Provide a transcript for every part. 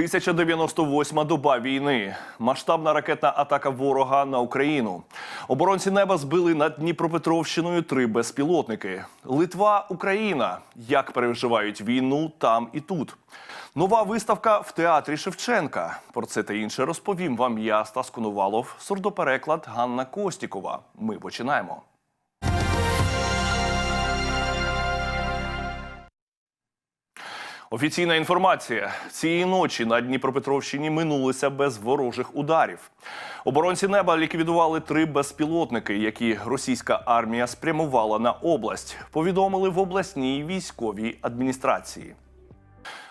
1098 доба війни. Масштабна ракетна атака ворога на Україну. Оборонці неба збили над Дніпропетровщиною три безпілотники. Литва, Україна. Як переживають війну там і тут. Нова виставка в театрі Шевченка. Про це та інше розповім вам я, Стас Конувалов, сурдопереклад Ганна Костікова. Ми починаємо. Офіційна інформація цієї ночі на Дніпропетровщині минулися без ворожих ударів. Оборонці неба ліквідували три безпілотники, які російська армія спрямувала на область. Повідомили в обласній військовій адміністрації.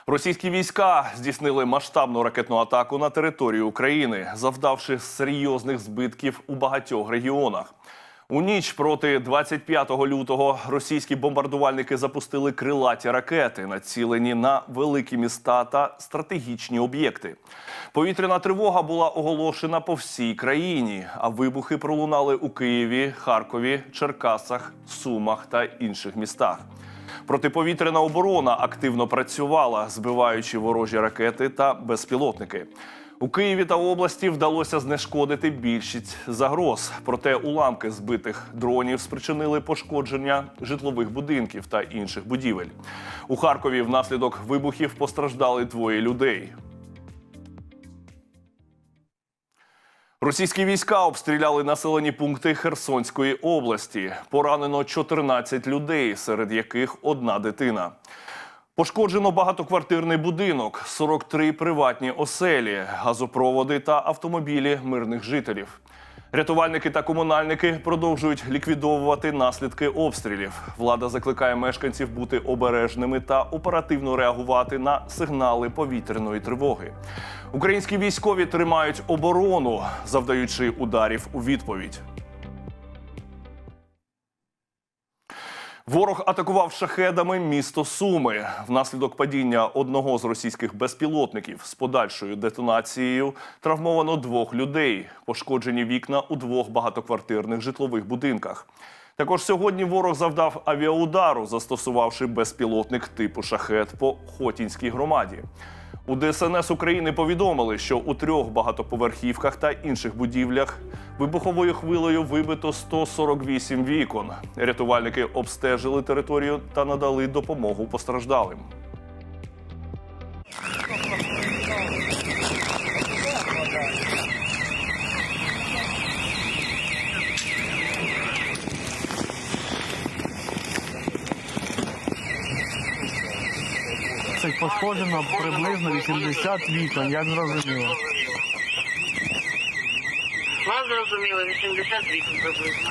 Російські війська здійснили масштабну ракетну атаку на територію України, завдавши серйозних збитків у багатьох регіонах. У ніч проти 25 лютого російські бомбардувальники запустили крилаті ракети, націлені на великі міста та стратегічні об'єкти. Повітряна тривога була оголошена по всій країні, а вибухи пролунали у Києві, Харкові, Черкасах, Сумах та інших містах. Протиповітряна оборона активно працювала, збиваючи ворожі ракети та безпілотники. У Києві та області вдалося знешкодити більшість загроз. Проте уламки збитих дронів спричинили пошкодження житлових будинків та інших будівель. У Харкові внаслідок вибухів постраждали двоє людей. Російські війська обстріляли населені пункти Херсонської області. Поранено 14 людей, серед яких одна дитина. Пошкоджено багатоквартирний будинок, 43 приватні оселі, газопроводи та автомобілі мирних жителів. Рятувальники та комунальники продовжують ліквідовувати наслідки обстрілів. Влада закликає мешканців бути обережними та оперативно реагувати на сигнали повітряної тривоги. Українські військові тримають оборону, завдаючи ударів у відповідь. Ворог атакував шахедами місто Суми. Внаслідок падіння одного з російських безпілотників з подальшою детонацією травмовано двох людей. Пошкоджені вікна у двох багатоквартирних житлових будинках. Також сьогодні ворог завдав авіаудару, застосувавши безпілотник типу шахет по Хотінській громаді. У ДСНС України повідомили, що у трьох багатоповерхівках та інших будівлях вибуховою хвилею вибито 148 вікон. Рятувальники обстежили територію та надали допомогу постраждалим. Це пошкоджено приблизно 80 вікон, як зрозуміло. Вас зрозуміло, 80 вікон приблизно.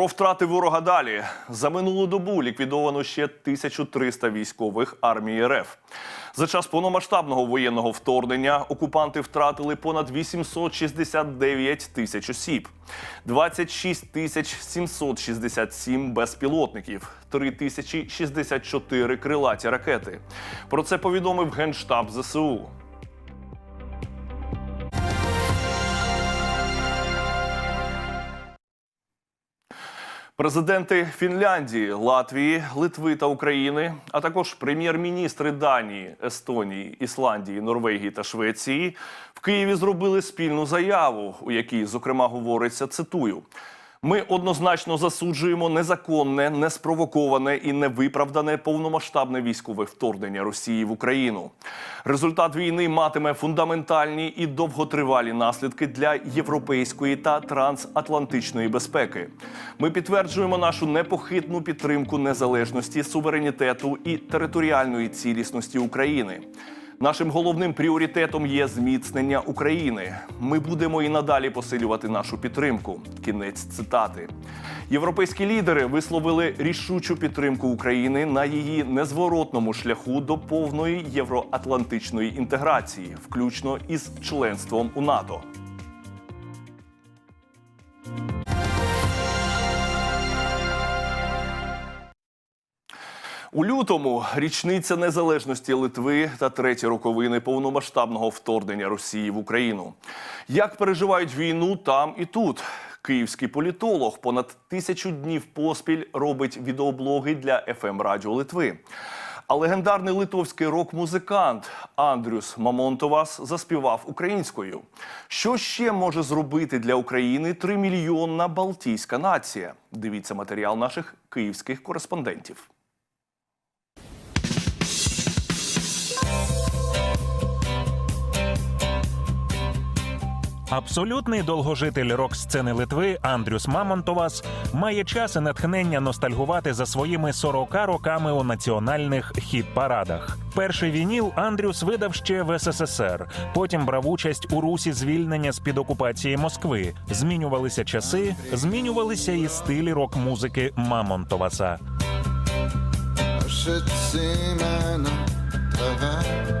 Про втрати ворога далі за минулу добу ліквідовано ще 1300 військових армії РФ. За час повномасштабного воєнного вторгнення окупанти втратили понад 869 тисяч осіб, 26 тисяч 767 безпілотників, 3064 крилаті ракети. Про це повідомив генштаб ЗСУ. Президенти Фінляндії, Латвії, Литви та України, а також прем'єр-міністри Данії, Естонії, Ісландії, Норвегії та Швеції в Києві зробили спільну заяву, у якій, зокрема, говориться цитую. Ми однозначно засуджуємо незаконне, неспровоковане і невиправдане повномасштабне військове вторгнення Росії в Україну. Результат війни матиме фундаментальні і довготривалі наслідки для європейської та трансатлантичної безпеки. Ми підтверджуємо нашу непохитну підтримку незалежності, суверенітету і територіальної цілісності України. Нашим головним пріоритетом є зміцнення України. Ми будемо і надалі посилювати нашу підтримку. Кінець цитати. Європейські лідери висловили рішучу підтримку України на її незворотному шляху до повної євроатлантичної інтеграції, включно із членством у НАТО. У лютому річниця незалежності Литви та треті роковини повномасштабного вторгнення Росії в Україну. Як переживають війну там і тут? Київський політолог понад тисячу днів поспіль робить відеоблоги для fm Радіо Литви. А легендарний литовський рок-музикант Андрюс Мамонтовас заспівав українською. Що ще може зробити для України тримільйонна балтійська нація? Дивіться матеріал наших київських кореспондентів. Абсолютний довгожитель рок-сцени Литви Андрюс Мамонтовас має час і натхнення ностальгувати за своїми 40 роками у національних хіт-парадах. Перший вініл Андрюс видав ще в СССР. Потім брав участь у русі звільнення з під окупації Москви. Змінювалися часи, змінювалися і стилі рок-музики Мамонтоваса. Všetci jména tvé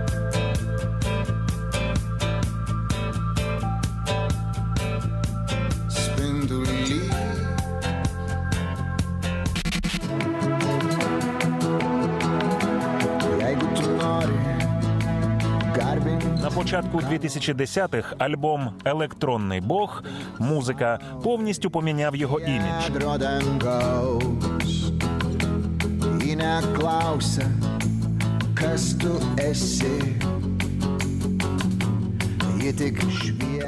початку 2010-х альбом Електронний Бог музика повністю поміняв його імідж.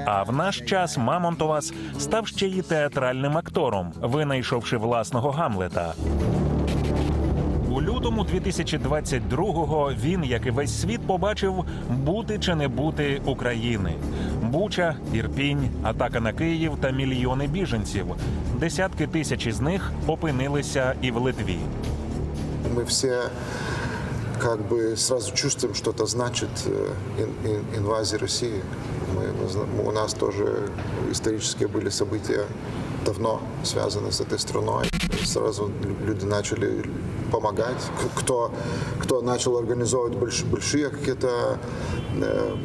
А в наш час Мамонтовас став ще й театральним актором, винайшовши власного Гамлета У лютому 2022-го він, як і весь світ, побачив бути чи не бути України. Буча, Ірпінь, атака на Київ та мільйони біженців. Десятки тисяч із них опинилися і в Литві. Мы все как бы сразу чувствуем, что это значит э, ин- ин- инвазия России. Мы, мы зна- у нас тоже исторические были события давно связаны с этой страной. И сразу лю- люди начали помогать. К- Кто, кто начал организовывать больш- большие какие-то э,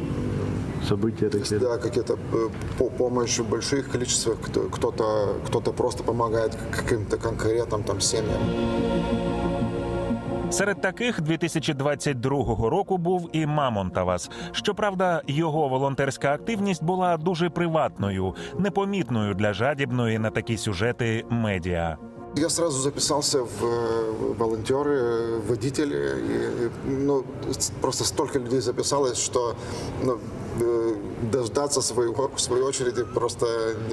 События такі. да, какие-то э, по- помощь в больших количествах, кто- кто-то кто просто помогает каким-то конкретным там семьям. Серед таких 2022 року був і Мамонтавас. Щоправда, його волонтерська активність була дуже приватною, непомітною для жадібної на такі сюжети медіа. Я сразу записался в э, волонтеры, водители. И, ну, просто столько людей записалось, что ну, э, дождаться своего, своей очереди просто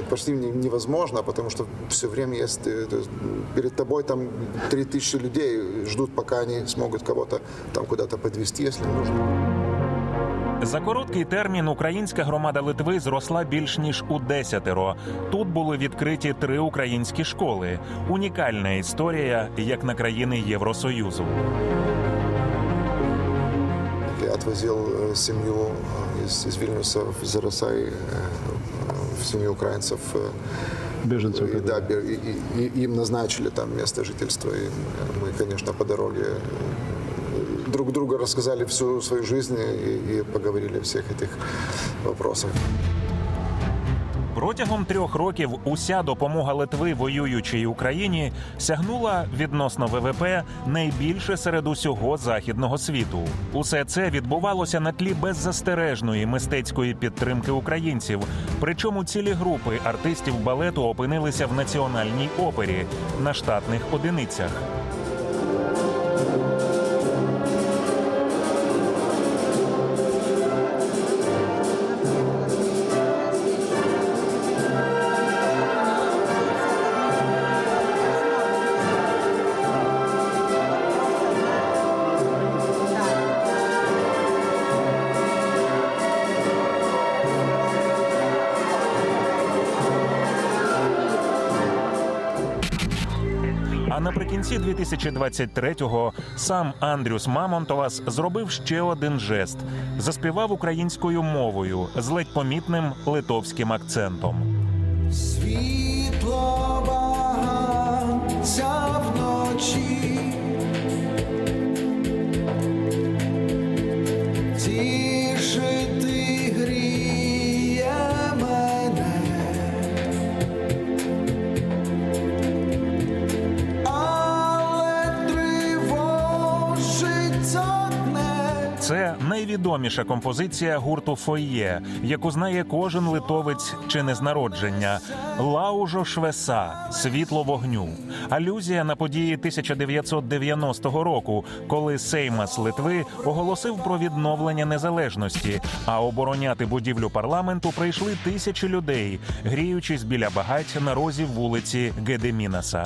почти не- невозможно, потому что все время есть э, есть перед тобой там 3000 людей ждут, пока они смогут кого-то там куда-то подвести, если нужно. За короткий термін українська громада Литви зросла більш ніж у десятеро. Тут були відкриті три українські школи. Унікальна історія, як на країни Євросоюзу. Я отвозил э, семью э, из, из Вильнюса в Зарасай, э, в семью украинцев. э, Біженців. И, да, бе- и, и- и им назначили там место жительства. И мы, конечно, по дороге э, друг друга рассказали всю свою жизнь и, и поговорили о всех этих вопросах. Протягом трьох років уся допомога Литви воюючій Україні сягнула відносно ВВП найбільше серед усього західного світу. Усе це відбувалося на тлі беззастережної мистецької підтримки українців. Причому цілі групи артистів балету опинилися в національній опері на штатних одиницях. Наприкінці 2023-го сам Андрюс Мамонтовас зробив ще один жест: заспівав українською мовою з ледь помітним литовським акцентом. Світло вночі найвідоміша композиція гурту Фойє, яку знає кожен литовець чи не з народження. Лаужо Швеса світло вогню. Алюзія на події 1990 року, коли Сеймас Литви оголосив про відновлення незалежності, а обороняти будівлю парламенту прийшли тисячі людей, гріючись біля багать на розі вулиці Гедемінаса.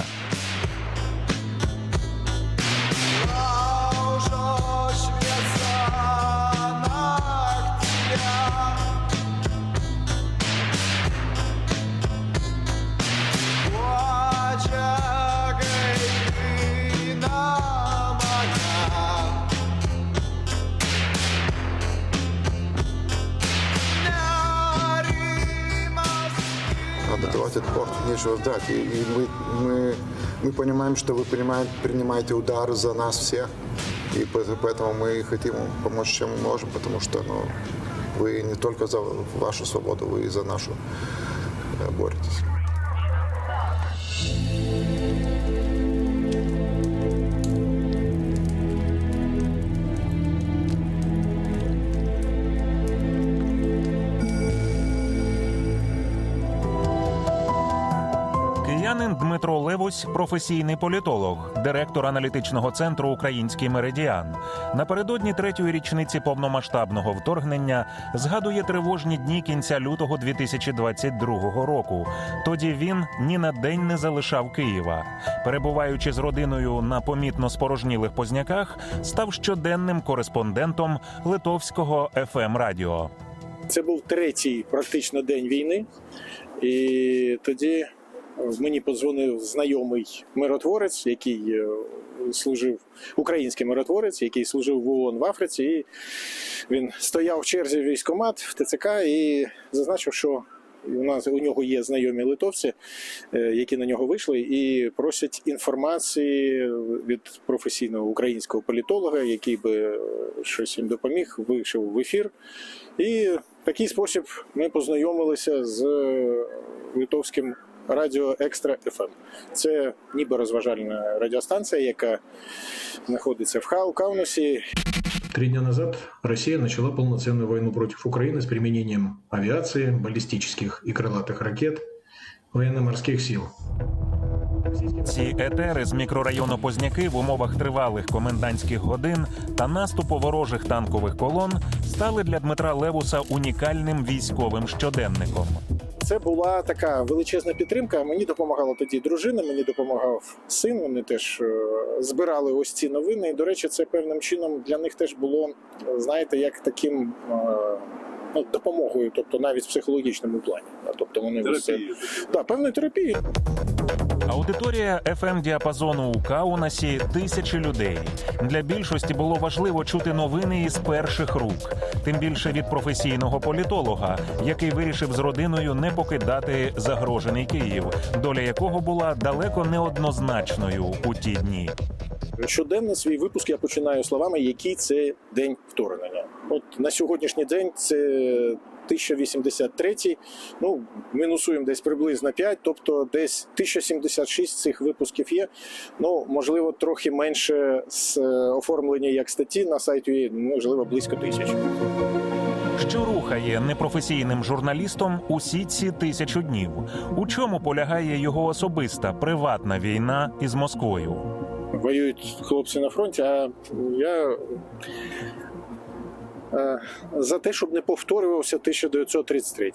Отдавать отпор нечего ждать. И, и мы, мы, мы понимаем, что вы принимаете, принимаете удар за нас всех. И по- поэтому мы хотим помочь, чем мы можем, потому что ну, вы не только за вашу свободу, вы и за нашу э, боретесь. Дмитро Левусь професійний політолог, директор аналітичного центру Український меридіан. Напередодні третьої річниці повномасштабного вторгнення згадує тривожні дні кінця лютого 2022 року. Тоді він ні на день не залишав Києва. Перебуваючи з родиною на помітно спорожнілих позняках, став щоденним кореспондентом литовського fm радіо. Це був третій практично день війни, і тоді мені подзвонив знайомий миротворець, який е, служив, український миротворець, який служив в ООН в Африці. І він стояв в черзі військкомат в ТЦК і зазначив, що у нас у нього є знайомі литовці, е, які на нього вийшли, і просять інформації від професійного українського політолога, який би е, щось їм допоміг, вийшов в ефір. І в такий спосіб ми познайомилися з литовським радіо Екстра ФМ. Це ніби розважальна радіостанція, яка знаходиться в Хау Каунасі. Три дня назад Россия начала полноценную войну против Украины с применением авиации, баллистических и крылатых ракет, военно-морских сил. Ці етери з мікрорайону Позняки в умовах тривалих комендантських годин та наступу ворожих танкових колон стали для Дмитра Левуса унікальним військовим щоденником. Це була така величезна підтримка. Мені допомагала тоді дружина, мені допомагав син. Вони теж е, збирали ось ці новини. І, до речі, це певним чином для них теж було, знаєте, як таким. е, Ну, допомогою, тобто навіть в психологічному плані. Тобто вони ось терапії. да, певною терапією. Аудиторія fm діапазону у Каунасі тисячі людей. Для більшості було важливо чути новини із перших рук, тим більше від професійного політолога, який вирішив з родиною не покидати загрожений Київ, доля якого була далеко неоднозначною у ті дні. Щоденно свій випуск я починаю словами, який це день вторгнення. От на сьогоднішній день це 1083, ну мінусуємо десь приблизно 5, тобто десь 1076 цих випусків є. Ну можливо, трохи менше з е, оформлення як статті на сайті, можливо, близько тисячі. Що рухає непрофесійним журналістом усі ці тисячу днів? У чому полягає його особиста приватна війна із Москвою? Воюють хлопці на фронті, а я. Е, За те, щоб не повторювався 1933.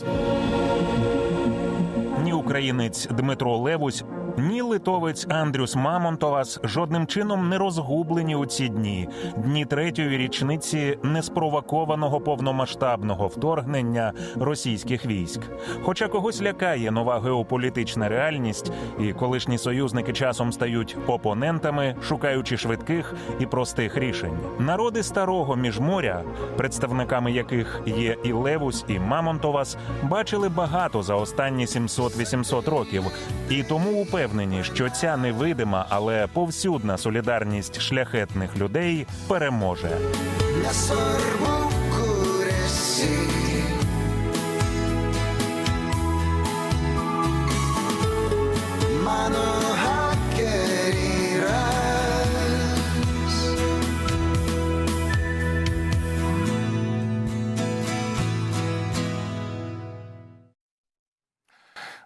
Ні українець Дмитро Левусь, ні литовець Андрюс Мамонтовас жодним чином не розгублені у ці дні, дні третьої річниці неспровокованого повномасштабного вторгнення російських військ. Хоча когось лякає нова геополітична реальність, і колишні союзники часом стають опонентами, шукаючи швидких і простих рішень. Народи старого міжморя, представниками яких є і Левусь, і Мамонтовас, бачили багато за останні 700-800 років, і тому упевнені, впевнені, що ця невидима, але повсюдна солідарність шляхетних людей переможе.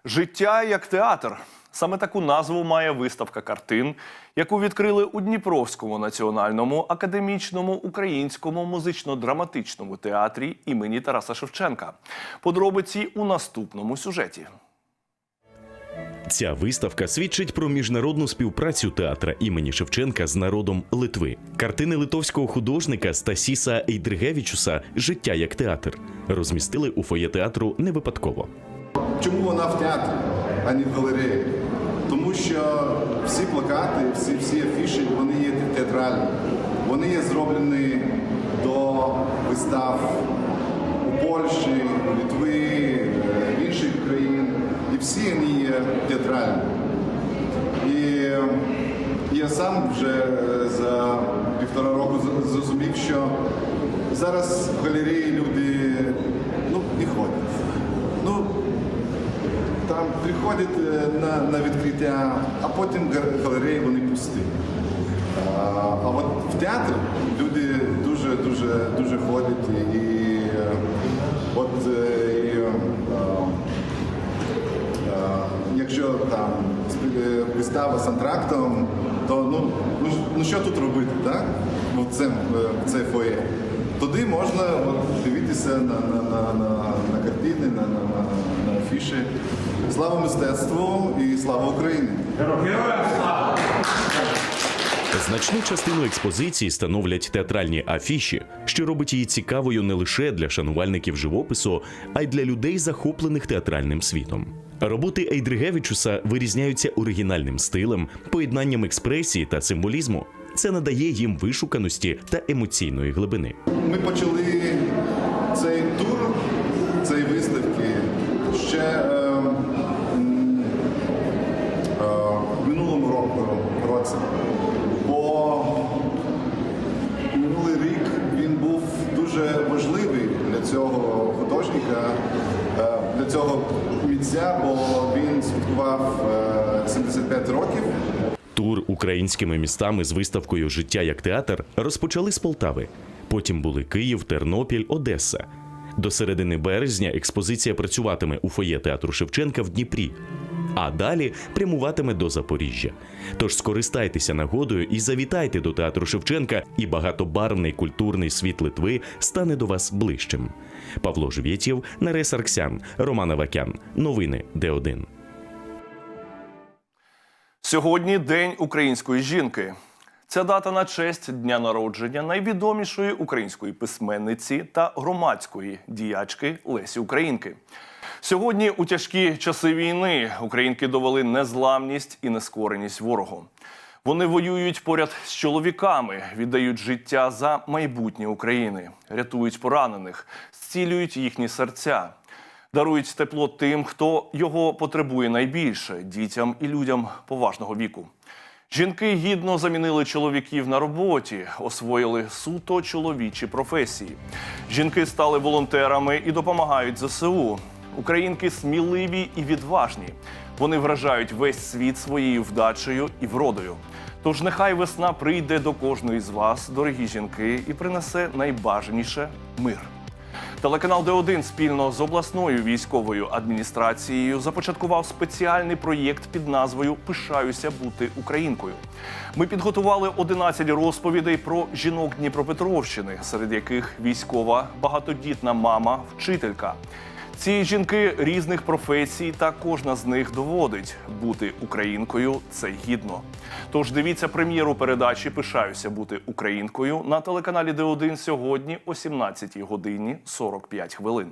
Життя як театр. Саме таку назву має виставка картин, яку відкрили у Дніпровському національному академічному українському музично-драматичному театрі імені Тараса Шевченка. Подробиці у наступному сюжеті. Ця виставка свідчить про міжнародну співпрацю театра імені Шевченка з народом Литви. Картини литовського художника Стасіса Ейдригевічуса Життя як театр розмістили у фоє театру не випадково. Чому вона в театрі, а не в галереї? Тому що всі плакати, всі, всі афіші, вони є театральні. Вони є зроблені до вистав у Польщі, Литви, інших країн. І всі вони є театральні. І я сам вже е, за півтора року зрозумів, що зараз в галереї люди ну, не ходять. Ну, приходять е, на, на відкриття, а потім галереї вони пусті. А, от в театр люди дуже дуже ходять і, е, от е, і, якщо там вистава з антрактом, то ну, ну, ну що тут робити, так? Це, це фоє. Тоді можна от, дивитися на, на, на, на, на картини, на, на, на, на. Слава мистецтву і слава Україні! Значну частину експозиції становлять театральні афіші, що робить її цікавою не лише для шанувальників живопису, а й для людей, захоплених театральним світом. Роботи Ейдригевічуса вирізняються оригінальним стилем, поєднанням експресії та символізму. Це надає їм вишуканості та емоційної глибини. Ми почали для цього митця, бо він святкував е, 75 років. Тур українськими містами з виставкою Життя як театр розпочали з Полтави. Потім були Київ, Тернопіль, Одеса. До середини березня експозиція працюватиме у фоє театру Шевченка в Дніпрі. А далі прямуватиме до Запоріжжя. Тож скористайтеся нагодою і завітайте до театру Шевченка, і багатобарвний культурний світ Литви стане до вас ближчим. Павло Живєтєв, Нарес Арксян, Роман Авакян. Новини Д1. Сьогодні День української жінки. Ця дата на честь дня народження найвідомішої української письменниці та громадської діячки Лесі Українки. Сьогодні, у тяжкі часи війни, українки довели незламність і нескореність ворогу. Вони воюють поряд з чоловіками, віддають життя за майбутнє України, рятують поранених, зцілюють їхні серця, дарують тепло тим, хто його потребує найбільше дітям і людям поважного віку. Жінки гідно замінили чоловіків на роботі, освоїли суто чоловічі професії. Жінки стали волонтерами і допомагають ЗСУ. Українки сміливі і відважні. Вони вражають весь світ своєю вдачею і вродою. Тож нехай весна прийде до кожної з вас, дорогі жінки, і принесе найбажаніше мир. Телеканал Д1 спільно з обласною військовою адміністрацією започаткував спеціальний проєкт під назвою Пишаюся бути українкою. Ми підготували 11 розповідей про жінок Дніпропетровщини, серед яких військова багатодітна мама, вчителька. Ці жінки різних професій, та кожна з них доводить бути українкою це гідно. Тож дивіться прем'єру передачі Пишаюся бути українкою на телеканалі Д1 сьогодні о 17 годині 45 хвилин.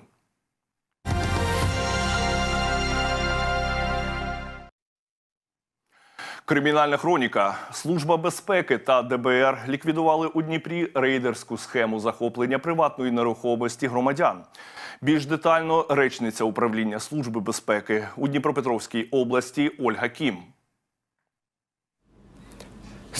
Кримінальна хроніка. Служба безпеки та ДБР ліквідували у Дніпрі рейдерську схему захоплення приватної нерухомості громадян. Більш детально речниця управління служби безпеки у Дніпропетровській області Ольга Кім.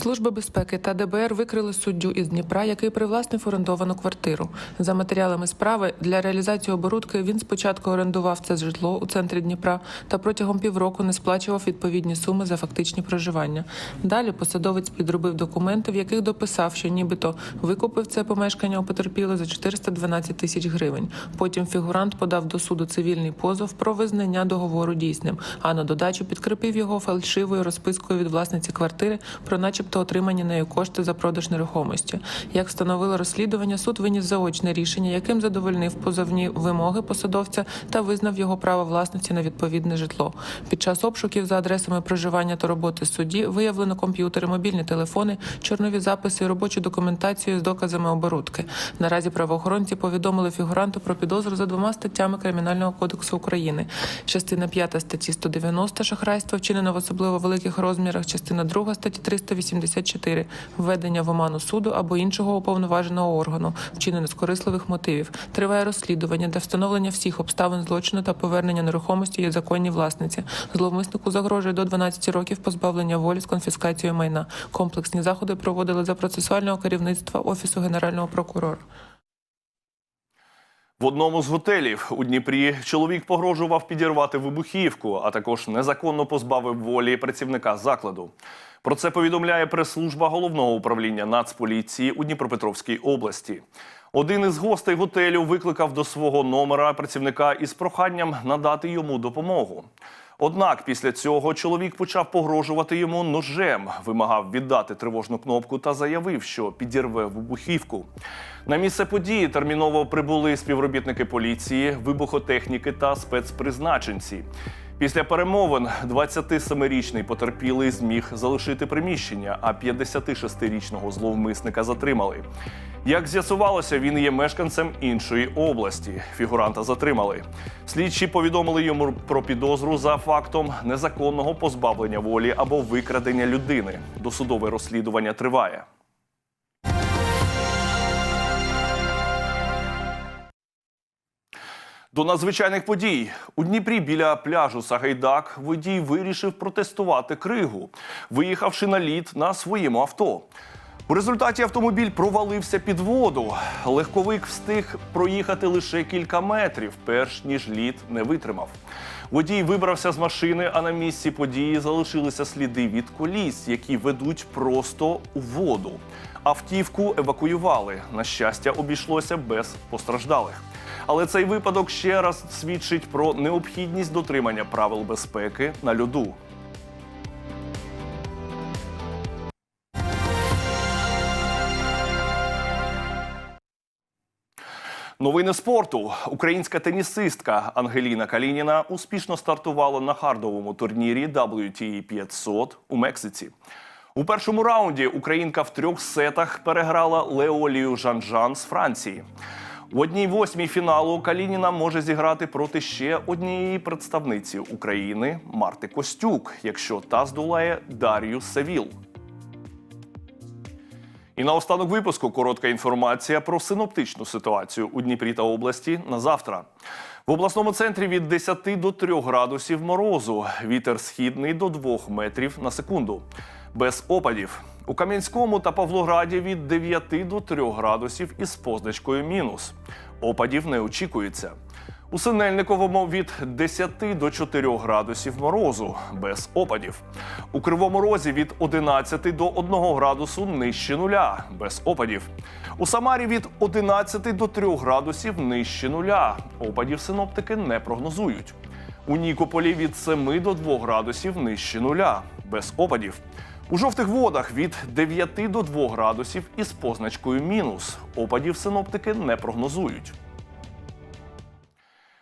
Служба безпеки та ДБР викрили суддю із Дніпра, який привласнив орендовану квартиру. За матеріалами справи для реалізації оборудки він спочатку орендував це житло у центрі Дніпра та протягом півроку не сплачував відповідні суми за фактичні проживання. Далі посадовець підробив документи, в яких дописав, що нібито викупив це помешкання у потерпіло за 412 тисяч гривень. Потім фігурант подав до суду цивільний позов про визнання договору дійсним, а на додачу підкріпив його фальшивою розпискою від власниці квартири про, начебто, отримані нею кошти за продаж нерухомості. Як встановило розслідування, суд виніс заочне рішення, яким задовольнив позовні вимоги посадовця та визнав його право власності на відповідне житло. Під час обшуків за адресами проживання та роботи судді виявлено комп'ютери, мобільні телефони, чорнові записи, робочу документацію з доказами оборудки. Наразі правоохоронці повідомили фігуранту про підозру за двома статтями Кримінального кодексу України. Частина 5 статті 190 шахрайство вчинено в особливо великих розмірах. Частина 2 статті 384 введення в оману суду або іншого уповноваженого органу, вчинене з корисливих мотивів. Триває розслідування для встановлення всіх обставин злочину та повернення нерухомості її законній власниці. Зловмиснику загрожує до 12 років позбавлення волі з конфіскацією майна. Комплексні заходи проводили за процесуального керівництва офісу генерального прокурора. В одному з готелів у Дніпрі чоловік погрожував підірвати вибухівку, а також незаконно позбавив волі працівника закладу. Про це повідомляє прес-служба головного управління Нацполіції у Дніпропетровській області. Один із гостей готелю викликав до свого номера працівника із проханням надати йому допомогу. Однак після цього чоловік почав погрожувати йому ножем, вимагав віддати тривожну кнопку та заявив, що підірве вибухівку. На місце події терміново прибули співробітники поліції, вибухотехніки та спецпризначенці. Після перемовин 27-річний потерпілий зміг залишити приміщення, а 56-річного зловмисника затримали. Як з'ясувалося, він є мешканцем іншої області. Фігуранта затримали. Слідчі повідомили йому про підозру за фактом незаконного позбавлення волі або викрадення людини. Досудове розслідування триває. До надзвичайних подій у Дніпрі біля пляжу Сагайдак водій вирішив протестувати кригу, виїхавши на лід на своєму авто. У результаті автомобіль провалився під воду. Легковик встиг проїхати лише кілька метрів, перш ніж лід не витримав. Водій вибрався з машини, а на місці події залишилися сліди від коліс, які ведуть просто у воду. Автівку евакуювали. На щастя, обійшлося без постраждалих. Але цей випадок ще раз свідчить про необхідність дотримання правил безпеки на льоду. Новини спорту. Українська тенісистка Ангеліна Калініна успішно стартувала на хардовому турнірі WTA 500 у Мексиці. У першому раунді українка в трьох сетах переграла Леолію Жанжан з Франції. У одній восьмій фіналу Калініна може зіграти проти ще однієї представниці України Марти Костюк, якщо та здолає Дар'ю Севіл. І наостанок випуску коротка інформація про синоптичну ситуацію у Дніпрі та області на завтра. В обласному центрі від 10 до 3 градусів морозу. Вітер східний до 2 метрів на секунду. Без опадів. У Кам'янському та Павлограді від 9 до 3 градусів із позначкою мінус. Опадів не очікується. У Синельниковому від 10 до 4 градусів морозу без опадів. У Кривому Розі від 11 до 1 градусу нижче нуля без опадів. У Самарі від 11 до 3 градусів нижче нуля. Опадів синоптики не прогнозують. У Нікополі від 7 до 2 градусів нижче нуля без опадів. У жовтих водах від 9 до 2 градусів із позначкою мінус. Опадів синоптики не прогнозують.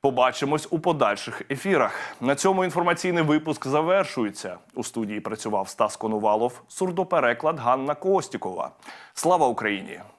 Побачимось у подальших ефірах. На цьому інформаційний випуск завершується. У студії працював Стас Конувалов, сурдопереклад Ганна Костікова. Слава Україні!